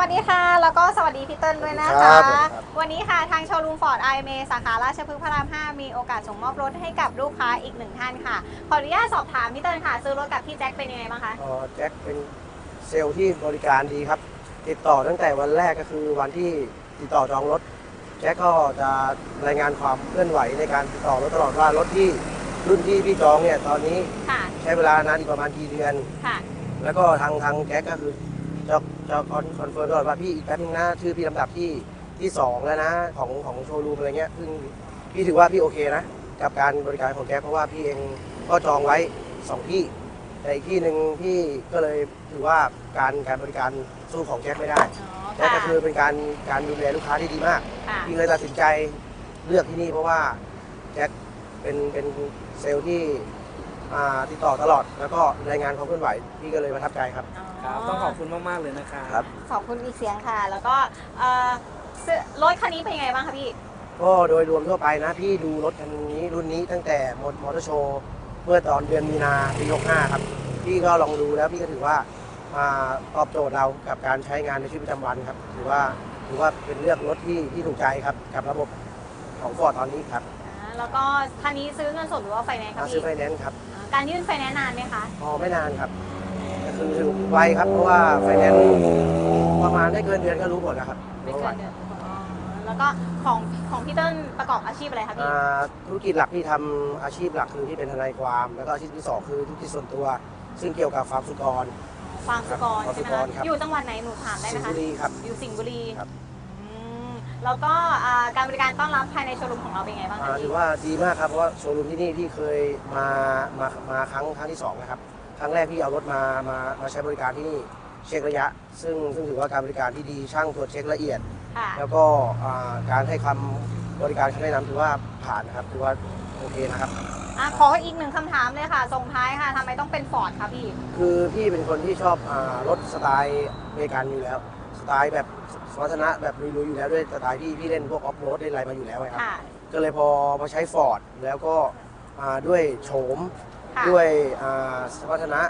วัสดีค่ะ แล้วก็สวัสดีพี่เติ้ลด้วยนะครัคะ บผมครับ วันนี้ค่ะทางโชว์รูมฟอร์ดไอเมสาขาราชพฤกษ์พระราม 5 มีโอกาสส่งมอบรถให้กับลูกค้าอีกหนึ่งท่านค่ะ ขออนุญาตสอบถามพี่เติ้ลค่ะ ซื้อรถกับพี่แจ็คเป็นยังไงบ้างคะ เอ่อแจ็คเป็นเซลล์ที่บริการดีครับ ติดต่อตั้งแต่วันแรกก็คือวันที่ติดต่อจองรถ แจ็คก็จะรายงานความเคลื่อนไหวในการติดต่อรถตลอดว่ารถที่รุ่นที่พี่จองเนี่ยตอนนี้ค่ะ ใช้เวลานานอีกประมาณกี่เดือน ค่ะ แล้วก็ทางทางแจ็คก็คือ จะจะคอนคอนเฟิร์มตลอดว่าพี่อีกแป๊บนึงนะชื่อพี่ลำดับที่ที่สองแล้วนะของของโชว์รูมอะไรเงี้ยซึ่งพี่ถือว่าพี่โอเคนะ กับการบริการของแจ็คเพราะว่าพี่เองก็จองไว้สองที่แต่อีกที่หนึ่งพี่ก็เลยถือว่าการการบริการสู้ของแจ็คไม่ได้อ๋อแจ็คค่ะก็คือเป็นการการดูแลลูกค้าที่ดีมากค่ะพี่เลยตัดสินใจเลือกที่นี่เพราะว่าแจ็คเป็นเป็นเซลล์ที่ อ่าติดต่อตลอด แล้วก็รายงานความเคลื่อนไหวพี่ก็เลยประทับใจครับ ครับต้องขอบคุณมากๆเลยนะครับครับ ขอบคุณอีกเสียงค่ะ แล้วก็เอ่อซื้อรถคันนี้เป็นยังไงบ้างคะพี่ ก็โดยรวมทั่วไปนะ พี่ดูรถคันนี้รุ่นนี้ตั้งแต่มอเตอร์โชว์เมื่อตอนเดือนมีนาปี65ครับ พี่ก็ลองดูแล้วพี่ก็ถือว่าอ่าตอบโจทย์เรากับการใช้งานในชีวิตประจำวันครับถือว่าถือว่าเป็นเลือกรถที่ที่ถูกใจครับกับระบบของฟอร์ดตอนนี้ครับอ่าแล้วก็คันนี้ซื้อเงินสดหรือว่าไฟแนนซ์คะมาพี่ซื้อไฟแนนซ์ครับอ่า การยื่นไฟแนนซ์นานไหมคะ พอไม่นานครับก็คือถือไวครับ เพราะว่าไฟแนนซ์ประมาณไม่เกินเดือนก็รู้ผลแล้วครับไม่เกินเดือนอ๋อแล้วก็ของของพี่เติ้ลประกอบอาชีพอะไรคะพี่ อ่าธุรกิจหลักที่ทำอาชีพหลักคือที่เป็นทนายความ แล้วก็อาชีพที่สองคือธุรกิจส่วนตัว ซึ่งเกี่ยวกับฟาร์มสุกร ฟาร์มสุกรครับใช่ไหมฟาร์คะมสุกรครับ อยู่จังหวัดไหนหนูถามได้ไหสิมงห์คะ บุรีครับ อยู่สิงห์บุรี ครับอืม แล้วก็อ่าการบริการต้อนรับภายในโชว์รูมของเราเป็นไงบ้างอ่าคะถืพี่อว่าดีมากครับเพราะว่าโชว์รูมที่นี่ที่เคยมามามาครั้งครั้งที่สองนะครับครั้งแรกที่เอารถมามามาใช้บริการที่นี่เช็คระยะ ซึ่งซึ่งถือว่าการบริการที่ดีช่างตรวจเช็คละเอียด ค่ะ แล้วก็อ่าการให้คำบริการคำแนะนำถือว่าผ่านนะครับถือว่าโอเคนะครับ อะขออีกหนึ่งคำถามเลยค่ะส่งท้ายค่ะทำไมต้องเป็นฟอร์ดคะพี่ คือพี่เป็นคนที่ชอบอารถสไตล์อเมริกันอยู่แล้ว สไตล์แบบสมรรถนะแบบลุยๆอยู่แล้วด้วยสไตล์ที่พี่เล่นพวกออฟโรดเล่นอะไรมาอยู่แล้วไงครับ ค่ะ ก็เลยพอมาใช้ฟอร์ดแล้วก็อ่าด้วยโฉม ค่ะ ด้วยอ่าสมรรถนะ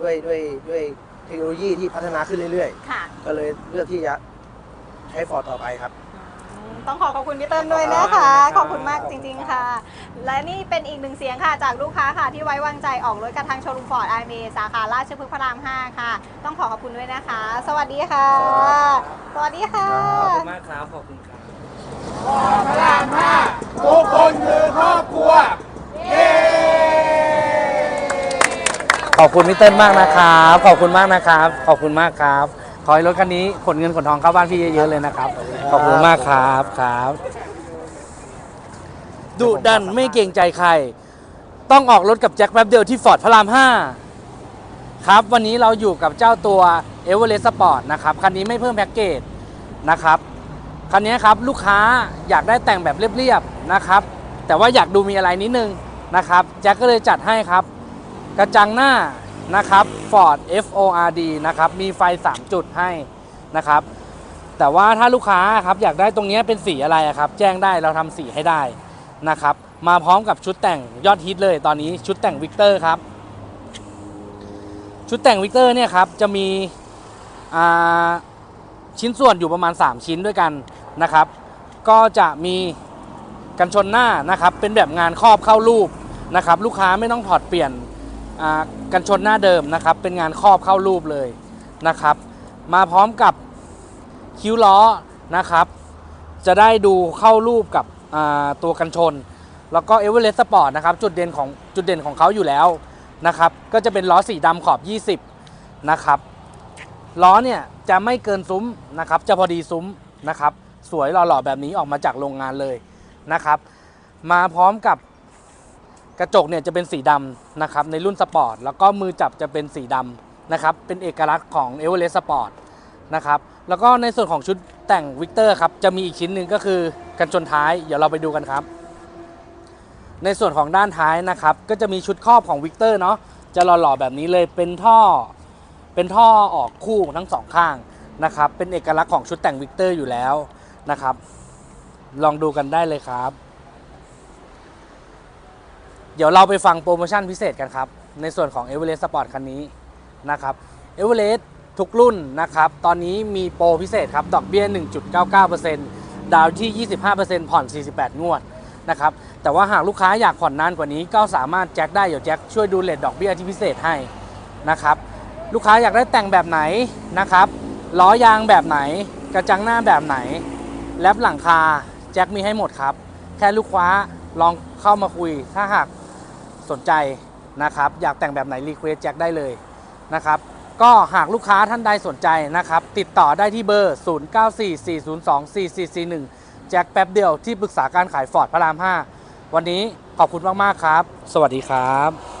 ด้วยด้วยด้วยเทคโนโลยีที่พัฒนาขึ้นเรื่อยค่ะ ๆ ก็เลยเลือกที่จะใช้ฟอร์ดต่อไปครับอืม ต้องขอขอบคุณพี่เติ้ลด้วยนะคะขขออบบคุคุณณมากครับจริง ๆ ค่ะ และนี่เป็นอีกหนึ่งเสียงค่ะ จากลูกค้าค่ะที่ไว้วางใจออกรถกับทางโชว์รูมฟอร์ดไอเมสาขาราชพฤกษ์พระราม 5 ค่ะ ต้องขอขอบคุณด้วยนะคะ สวัสดีค่ะ สวัสดีค่ะขอบคุณมากครับขอบคุณครับทุกคนคือครอบครัวขอบคุณพี่เติ้ลมากนะครับ ขอบคุณมากนะครับ ขอบคุณมากครับ ขอให้รถคันนี้ขนเงินขนทองเข้าบ้านพี่เยอะๆเลยนะครับ ขอบคุณมากครับครับดุดันไม่เกรงใจใคร ต้องออกรถกับแจ็คแป๊บเดียวที่ฟอร์ดพระราม 5 ครับ วันนี้เราอยู่กับเจ้าตัว e v e r e s t Sport นะครับ คันนี้ไม่เพิ่มแพ็กเกจนะครับ คันนี้ครับลูกค้าอยากได้แต่งแบบเรียบๆนะครับ แต่ว่าอยากดูมีอะไรนิดนึงนะครับ แจ็คก็เลยจัดให้ครับ กระจังหน้า นะครับ Ford FORD นะครับ มีไฟ 3 จุดให้นะครับ แต่ว่าถ้าลูกค้าครับอยากได้ตรงนี้เป็นสีอะไรครับ แจ้งได้เราทำสีให้ได้นะครับ มาพร้อมกับชุดแต่งยอดฮิตเลยตอนนี้ชุดแต่งวิกเตอร์ครับ ชุดแต่งวิกเตอร์เนี่ยครับจะมีชิ้นส่วนอยู่ประมาณ 3 ชิ้นด้วยกันนะครับ ก็จะมีกันชนหน้านะครับ เป็นแบบงานครอบเข้ารูปนะครับ ลูกค้าไม่ต้องถอดเปลี่ยน กันชนหน้าเดิมนะครับ เป็นงานครอบเข้ารูปเลยนะครับ มาพร้อมกับคิ้วล้อนะครับ จะได้ดูเข้ารูปกับตัวกันชน แล้วก็เอเวอเรสต์สปอร์ตนะครับจุดเด่นของจุดเด่นของเขาอยู่แล้วนะครับ ก็จะเป็นล้อสีดำขอบ 20 นะครับล้อเนี่ยจะไม่เกินซุ้มนะครับ จะพอดีซุ้มนะครับ สวยหล่อๆแบบนี้ออกมาจากโรงงานเลยนะครับ มาพร้อมกับ กระจกเนี่ยจะเป็นสีดำนะครับในรุ่นสปอร์ตแล้วก็มือจับจะเป็นสีดำนะครับเป็นเอกลักษณ์ของ e v e r e s t Sport นะครับแล้วก็ในส่วนของชุดแต่งวิกเตอร์ครับจะมีอีกชิ้นหนึ่งก็คือกันชนท้ายเดี๋ยวเราไปดูกันครับ ในส่วนของด้านท้ายนะครับก็จะมีชุดครอบของวิกเตอร์เนาะจะหล่อๆแบบนี้เลยเป็นท่อ เป็นท่อออกคู่ทั้งสองข้างนะครับเป็นเอกลักษณ์ของชุดแต่งวิกเตอร์อยู่แล้วนะครับ ลองดูกันได้เลยครับ เดี๋ยวเราไปฟังโปรโมชั่นพิเศษกันครับ ในส่วนของ e v e r e s t Sport คันนี้นะครับ e v e r e s t ทุกรุ่นนะครับ ตอนนี้มีโปรพิเศษครับ ดอกเบี้ย 1.99%ดาวที่ 25%ผ่อน 48 งวดนะครับ แต่ว่าหากลูกค้าอยากผ่อนนานกว่านี้ ก็สามารถแจ็คได้ เดี๋ยวแจ็คช่วยดูเลทดอกเบี้ยที่พิเศษให้นะครับ ลูกค้าอยากได้แต่งแบบไหนนะครับล้อยางแบบไหน กระจังหน้าแบบไหน แลบหลังคาแจ็คมีให้หมดครับ แค่ลูกค้าลองเข้ามาคุย ถ้าหาก สนใจนะครับ อยากแต่งแบบไหนรีเควสแจ็คได้เลยนะครับ ก็หากลูกค้าท่านใดสนใจนะครับ ติดต่อได้ที่เบอร์ 0944024441 แจ็คแป๊บเดียวที่ปรึกษาการขายฟอร์ดพระราม 5 วันนี้ขอบคุณมาก ๆ ครับ สวัสดีครับ